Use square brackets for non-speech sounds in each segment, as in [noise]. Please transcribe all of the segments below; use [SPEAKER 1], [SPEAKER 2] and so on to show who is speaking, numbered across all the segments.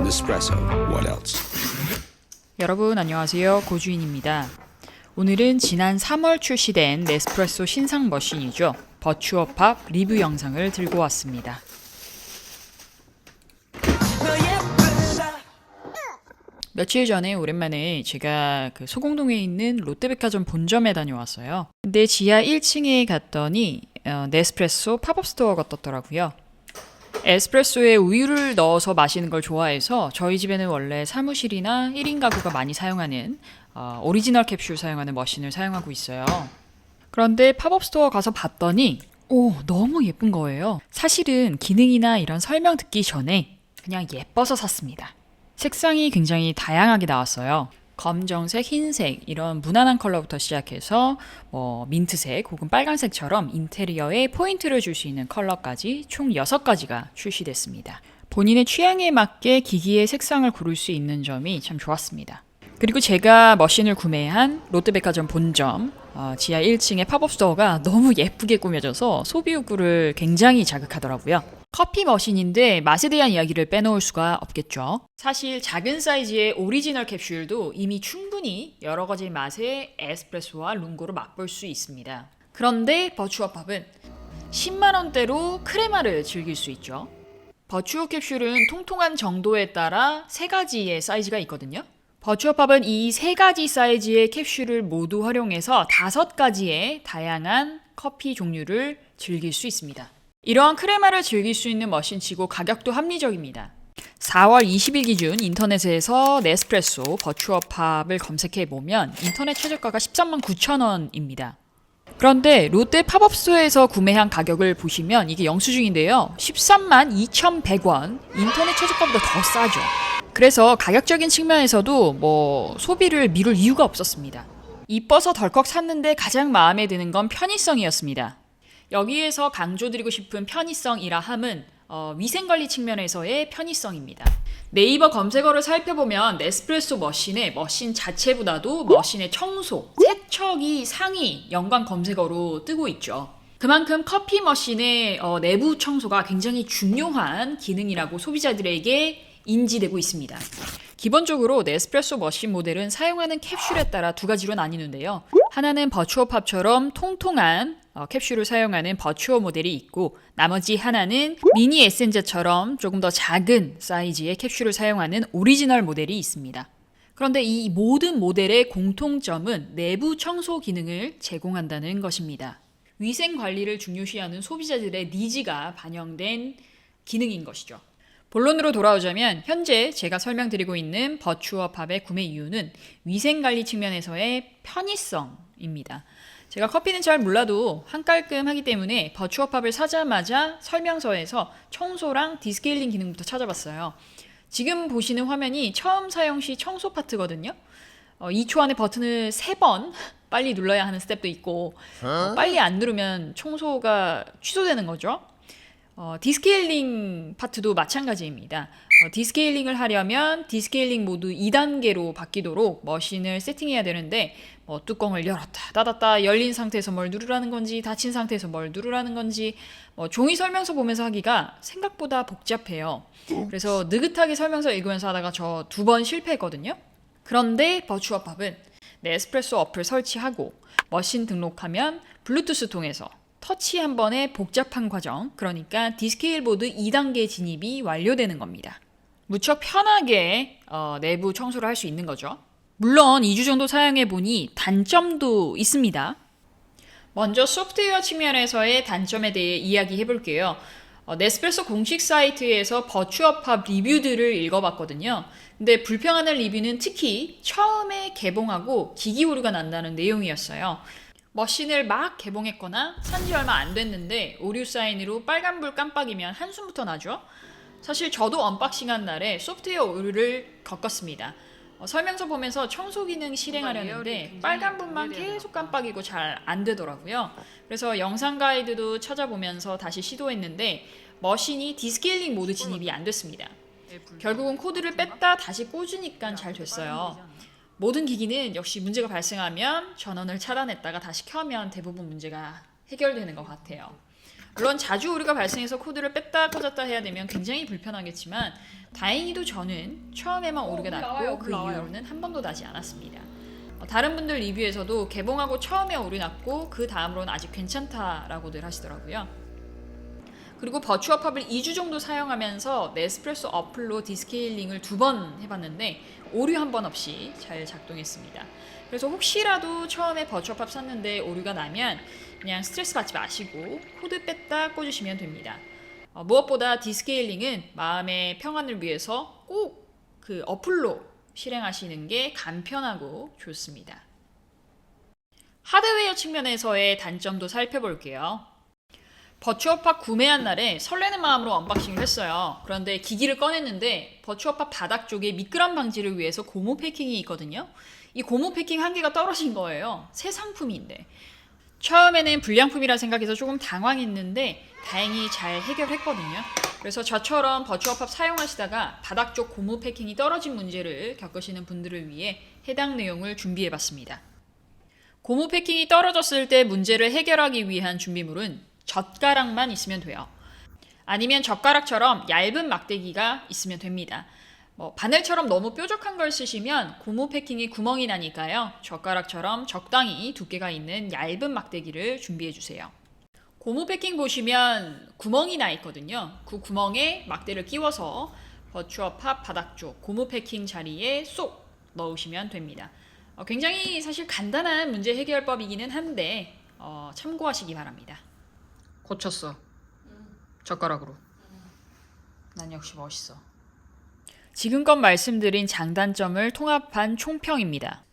[SPEAKER 1] Nespresso. What else?
[SPEAKER 2] 여러분 안녕하세요. 고주인입니다. 오늘은 지난 3월 출시된 네스프레소 신상 머신이죠. 버추어팝 리뷰 영상을 들고 왔습니다. 며칠 전에 오랜만에 제가 그 소공동에 있는 롯데백화점 본점에 다녀왔어요. 근데 지하 1층에 갔더니 어, 네스프레소 팝업 스토어가 떴더라고요. 에스프레소에 우유를 넣어서 마시는 걸 좋아해서 저희 집에는 원래 사무실이나 1인 가구가 많이 사용하는 어, 오리지널 캡슐 사용하는 머신을 사용하고 있어요. 그런데 팝업 스토어 가서 봤더니 오 너무 예쁜 거예요. 사실은 기능이나 이런 설명 듣기 전에 그냥 예뻐서 샀습니다. 색상이 굉장히 다양하게 나왔어요. 검정색, 흰색 이런 무난한 컬러부터 시작해서 뭐 민트색 혹은 빨간색처럼 인테리어에 포인트를 줄 수 있는 컬러까지 총 6가지가 출시됐습니다. 본인의 취향에 맞게 기기의 색상을 고를 수 있는 점이 참 좋았습니다. 그리고 제가 머신을 구매한 롯데백화점 본점 어, 지하 1층의 팝업 스토어가 너무 예쁘게 꾸며져서 소비 욕구를 굉장히 자극하더라고요. 커피 머신인데 맛에 대한 이야기를 빼놓을 수가 없겠죠. 사실 작은 사이즈의 오리지널 캡슐도 이미 충분히 여러 가지 맛의 에스프레소와 룽고를 맛볼 수 있습니다. 그런데 버추어팝은 10만 원대로 크레마를 즐길 수 있죠. 버추어 캡슐은 통통한 정도에 따라 세 가지의 사이즈가 있거든요. 버추어팝은 이 세 가지 사이즈의 캡슐을 모두 활용해서 다섯 가지의 다양한 커피 종류를 즐길 수 있습니다. 이러한 크레마를 즐길 수 있는 머신치고 가격도 합리적입니다. 4월 20일 기준 인터넷에서 네스프레소 버추어팝을 검색해 보면 인터넷 최저가가 13만 9천 원입니다. 그런데 롯데 팝업스토어에서 구매한 가격을 보시면 이게 영수증인데요. 13만 2,100원. 인터넷 최저가보다 더 싸죠. 그래서 가격적인 측면에서도 뭐 소비를 미룰 이유가 없었습니다. 이뻐서 덜컥 샀는데 가장 마음에 드는 건 편의성이었습니다. 여기에서 강조드리고 싶은 편의성이라 함은 어, 위생관리 측면에서의 편의성입니다. 네이버 검색어를 살펴보면 네스프레소 머신의 머신 자체보다도 머신의 청소, 세척이 상위 연관 검색어로 뜨고 있죠. 그만큼 커피 머신의 어, 내부 청소가 굉장히 중요한 기능이라고 소비자들에게 인지되고 있습니다. 기본적으로 네스프레소 머신 모델은 사용하는 캡슐에 따라 두 가지로 나뉘는데요. 하나는 버추어팝처럼 통통한 어, 캡슐을 사용하는 버추어 모델이 있고 나머지 하나는 미니 에센저처럼 조금 더 작은 사이즈의 캡슐을 사용하는 오리지널 모델이 있습니다. 그런데 이 모든 모델의 공통점은 내부 청소 기능을 제공한다는 것입니다. 위생 관리를 중요시하는 소비자들의 니즈가 반영된 기능인 것이죠. 본론으로 돌아오자면 현재 제가 설명드리고 있는 버추어팝의 구매 이유는 위생 관리 측면에서의 편의성입니다. 제가 커피는 잘 몰라도 한깔끔하기 때문에 버추어팝을 사자마자 설명서에서 청소랑 디스케일링 기능부터 찾아봤어요. 지금 보시는 화면이 처음 사용 시 청소 파트거든요. 어, 2초 안에 버튼을 3번 [laughs] 빨리 눌러야 하는 스텝도 있고 어, 빨리 안 누르면 청소가 취소되는 거죠. 어, 디스케일링 파트도 마찬가지입니다. 어, 디스케일링을 하려면 디스케일링 모드 2단계로 바뀌도록 머신을 세팅해야 되는데 뭐 뚜껑을 열었다 닫았다 열린 상태에서 뭘 누르라는 건지 닫힌 상태에서 뭘 누르라는 건지 뭐 종이 설명서 보면서 하기가 생각보다 복잡해요. 그래서 느긋하게 설명서 읽으면서 하다가 저 두 번 실패했거든요. 그런데 버추어팝은 네스프레소 어플 설치하고 머신 등록하면 블루투스 통해서 터치 한 번에 복잡한 과정, 그러니까 디스케일 보드 2단계 진입이 완료되는 겁니다. 무척 편하게 어, 내부 청소를 할 수 있는 거죠. 물론 2주 정도 사용해 보니 단점도 있습니다. 먼저 소프트웨어 측면에서의 단점에 대해 이야기해 볼게요. 어, 네스프레소 공식 사이트에서 버추어팝 리뷰들을 읽어봤거든요. 근데 불평하는 리뷰는 특히 처음에 개봉하고 기기 오류가 난다는 내용이었어요. 머신을 막 개봉했거나 산지 얼마 안 됐는데 오류 사인으로 빨간불 깜빡이면 한숨부터 나죠. 사실 저도 언박싱한 날에 소프트웨어 오류를 겪었습니다. 어, 설명서 보면서 청소 기능 실행하려는데 빨간불만 계속 깜빡이고 잘 안 되더라고요. 그래서 영상 가이드도 찾아보면서 다시 시도했는데 머신이 디스케일링 모드 진입이 안 됐습니다. 결국은 코드를 뺐다 다시 꽂으니까 잘 됐어요. 모든 기기는 역시 문제가 발생하면 전원을 차단했다가 다시 켜면 대부분 문제가 해결되는 것 같아요. 물론 자주 오류가 발생해서 코드를 뺐다 꽂았다 해야 되면 굉장히 불편하겠지만 다행히도 저는 처음에만 오류가
[SPEAKER 1] 어,
[SPEAKER 2] 났고
[SPEAKER 1] 나와요,
[SPEAKER 2] 그
[SPEAKER 1] 나와요.
[SPEAKER 2] 이후로는 한 번도 나지 않았습니다. 어, 다른 분들 리뷰에서도 개봉하고 처음에 오류 났고 그 다음으로는 아직 괜찮다라고들 하시더라고요. 그리고 버추어 팝을 2주 정도 사용하면서 네스프레소 어플로 디스케일링을 두 번 해봤는데 오류 한 번 없이 잘 작동했습니다. 그래서 혹시라도 처음에 버추어 팝 샀는데 오류가 나면 그냥 스트레스 받지 마시고 코드 뺐다 꽂으시면 됩니다. 어, 무엇보다 디스케일링은 마음의 평안을 위해서 꼭 그 어플로 실행하시는 게 간편하고 좋습니다. 하드웨어 측면에서의 단점도 살펴볼게요. 버추어팝 구매한 날에 설레는 마음으로 언박싱을 했어요. 그런데 기기를 꺼냈는데 버추어팝 바닥 쪽에 미끄럼 방지를 위해서 고무 패킹이 있거든요. 이 고무 패킹 한 개가 떨어진 거예요. 새 상품인데. 처음에는 불량품이라 생각해서 조금 당황했는데 다행히 잘 해결했거든요. 그래서 저처럼 버추어팝 사용하시다가 바닥 쪽 고무 패킹이 떨어진 문제를 겪으시는 분들을 위해 해당 내용을 준비해 봤습니다. 고무 패킹이 떨어졌을 때 문제를 해결하기 위한 준비물은 젓가락만 있으면 돼요. 아니면 젓가락처럼 얇은 막대기가 있으면 됩니다. 뭐 바늘처럼 너무 뾰족한 걸 쓰시면 고무 패킹이 구멍이 나니까요. 젓가락처럼 적당히 두께가 있는 얇은 막대기를 준비해 주세요. 고무 패킹 보시면 구멍이 나 있거든요. 그 구멍에 막대를 끼워서 버추어 팝 바닥 쪽 고무 패킹 자리에 쏙 넣으시면 됩니다. 어, 굉장히 사실 간단한 문제 해결법이기는 한데 어, 참고하시기 바랍니다. 고쳤어. 젓가락으로. 난 역시 멋있어. 지금껏 말씀드린 장단점을 통합한 총평입니다.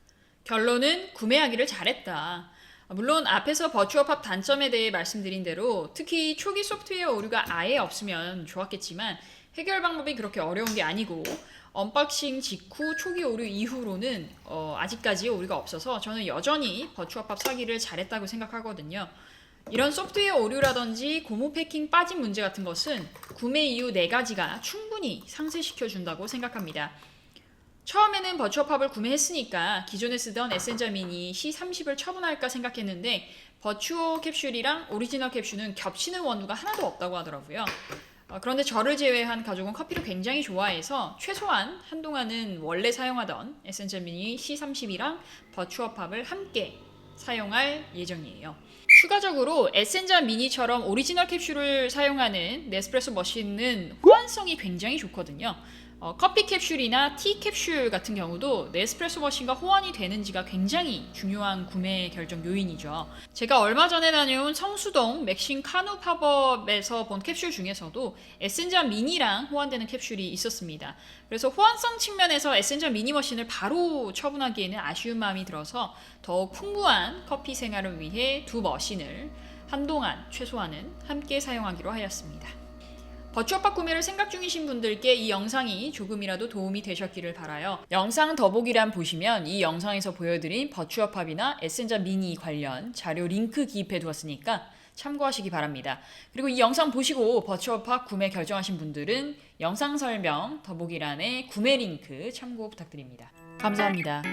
[SPEAKER 2] 결론은 구매하기를 잘했다. 물론 앞에서 버추어팝 단점에 대해 말씀드린 대로 특히 초기 소프트웨어 오류가 아예 없으면 좋았겠지만 해결 방법이 그렇게 어려운 게 아니고 언박싱 직후 초기 오류 이후로는 어, 아직까지 오류가 없어서 저는 여전히 버추어팝 사기를 잘했다고 생각하거든요. 이런 소프트웨어 오류라든지 고무 패킹 빠진 문제 같은 것은 구매 이후 네 가지가 충분히 상쇄시켜 준다고 생각합니다. 처음에는 버추어팝을 구매했으니까 기존에 쓰던 에센저 미니 C30을 처분할까 생각했는데 버추어 캡슐이랑 오리지널 캡슐은 겹치는 원두가 하나도 없다고 하더라고요. 어, 그런데 저를 제외한 가족은 커피를 굉장히 좋아해서 최소한 한동안은 원래 사용하던 에센셜 미니 C30이랑 버추어팝을 함께 사용할 예정이에요. 추가적으로 에센자 미니처럼 오리지널 캡슐을 사용하는 네스프레소 머신은 호환성이 굉장히 좋거든요. 어, 커피 캡슐이나 티 캡슐 같은 경우도 네스프레소 머신과 호환이 되는지가 굉장히 중요한 구매 결정 요인이죠. 제가 얼마 전에 다녀온 성수동 맥신 카누 팝업에서 본 캡슐 중에서도 에센자 미니랑 호환되는 캡슐이 있었습니다. 그래서 호환성 측면에서 에센자 미니 머신을 바로 처분하기에는 아쉬운 마음이 들어서 더욱 풍부한 커피 생활을 위해 두 머신을 한동안 최소한은 함께 사용하기로 하였습니다. 버추어팝 구매를 생각 중이신 분들께 이 영상이 조금이라도 도움이 되셨기를 바라요. 영상 더보기란 보시면 이 영상에서 보여드린 버추어팝이나 에센자 미니 관련 자료 링크 기입해 두었으니까 참고하시기 바랍니다. 그리고 이 영상 보시고 버추어팝 구매 결정하신 분들은 영상 설명 더보기란에 구매 링크 참고 부탁드립니다. 감사합니다.